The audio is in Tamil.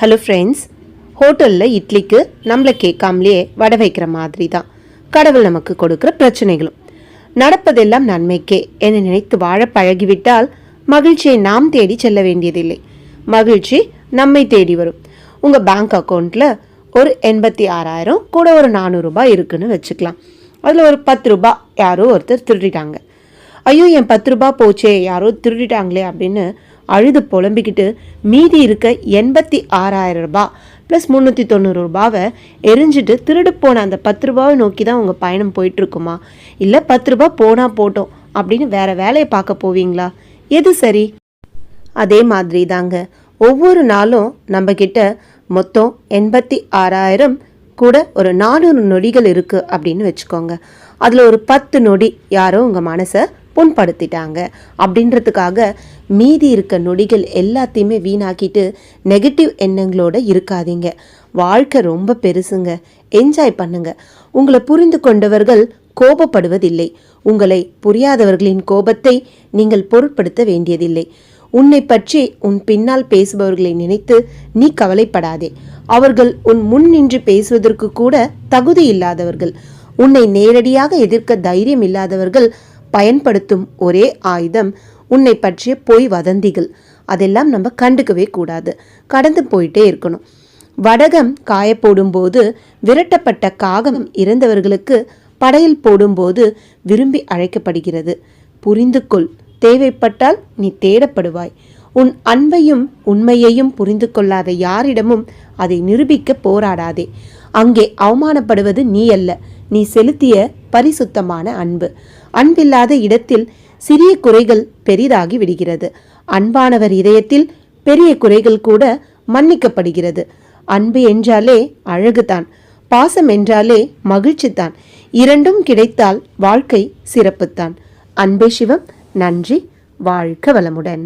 ஹலோ ஃப்ரெண்ட்ஸ் ஹோட்டலில் இட்லிக்கு நம்மளை கேட்காமலேயே வடை வைக்கிற மாதிரி தான் கடவுள் நமக்கு கொடுக்குற பிரச்சனைகளும். நடப்பதெல்லாம் நன்மைக்கே என நினைத்து வாழ பழகிவிட்டால் மகிழ்ச்சியை நாம் தேடி செல்ல வேண்டியதில்லை. மகிழ்ச்சி நம்மை தேடி வரும். உங்கள் பேங்க் அக்கௌண்ட்டில் ஒரு எண்பத்தி ஆறாயிரம் கூட ஒரு நானூறுரூபா இருக்குன்னு வச்சுக்கலாம். அதில் ஒரு பத்து ரூபாய் யாரோ ஒருத்தர் திருடிட்டாங்க. ஐயோ என் பத்து ரூபா போச்சே யாரோ திருடிட்டாங்களே அப்படின்னு அழுது புலம்பிக்கிட்டு மீதி இருக்க எண்பத்தி ஆறாயிரம் ரூபாய் ப்ளஸ் முந்நூற்றி தொண்ணூறு ரூபாவை எரிஞ்சிட்டு திருடு போன அந்த பத்து ரூபாவை நோக்கி தான் உங்கள் பயணம் போயிட்டுருக்குமா? இல்லை பத்து ரூபா போனால் போட்டோம் அப்படின்னு வேற வேலையை பார்க்க போவீங்களா? எது சரி? அதே மாதிரி தாங்க. ஒவ்வொரு நாளும் நம்ம மொத்தம் எண்பத்தி ஆறாயிரம் கூட ஒரு நானூறு நொடிகள் இருக்குது அப்படின்னு வச்சுக்கோங்க. அதில் ஒரு பத்து நொடி யாரோ உங்கள் மனசை புண்படுத்திட்டாங்க. அப்படின்றதுக்காக மீதி இருக்க நொடிகள் எல்லாத்தையுமே வீணாக்கிட்டு நெகட்டிவ் எண்ணங்களோட இருக்காதீங்க. வாழ்க்கை ரொம்ப பெருசுங்க. என்ஜாய் பண்ணுங்க. உங்களை புரிந்து கொண்டவர்கள் கோபப்படுவதில்லை. உங்களை புரியாதவர்களின் கோபத்தை நீங்கள் பொருட்படுத்த வேண்டியதில்லை. உன்னை பற்றி உன் பின்னால் பேசுபவர்களை நினைத்து நீ கவலைப்படாதே. அவர்கள் உன் முன் நின்று பேசுவதற்கு கூட தகுதி இல்லாதவர்கள். உன்னை நேரடியாக எதிர்க்க தைரியம் இல்லாதவர்கள் பயன்படுத்தும் ஒரே ஆயுதம் உன்னை பற்றிய பொய் வதந்திகள். அதெல்லாம் நம்ம கண்டுக்கவே கூடாது. கடந்து போயிட்டே இருக்கணும். வடகம் காய போடும்போது விரட்டப்பட்ட காகம் இறந்தவர்களுக்கு படையல் போடும்போது விரும்பி அழைக்கப்படுகிறது. புரிந்து கொள் தேவைப்பட்டால் நீ தேடப்படுவாய். உன் அன்பையும் உண்மையையும் புரிந்து கொள்ளாத யாரிடமும் அதை நிரூபிக்க போராடாதே. அங்கே அவமானப்படுவது நீ அல்ல நீ செலுத்திய பரிசுத்தமான அன்பு. அன்பில்லாத இடத்தில் சிறிய குறைகள் பெரிதாகி விடுகிறது. அன்பானவர் இதயத்தில் பெரிய குறைகள் கூட மன்னிக்கப்படுகிறது. அன்பு என்றாலே அழகுதான். பாசம் என்றாலே மகிழ்ச்சிதான். இரண்டும் கிடைத்தால் வாழ்க்கை சிறப்புத்தான். அன்பே சிவம் நன்றி வாழ்க வளமுடன்.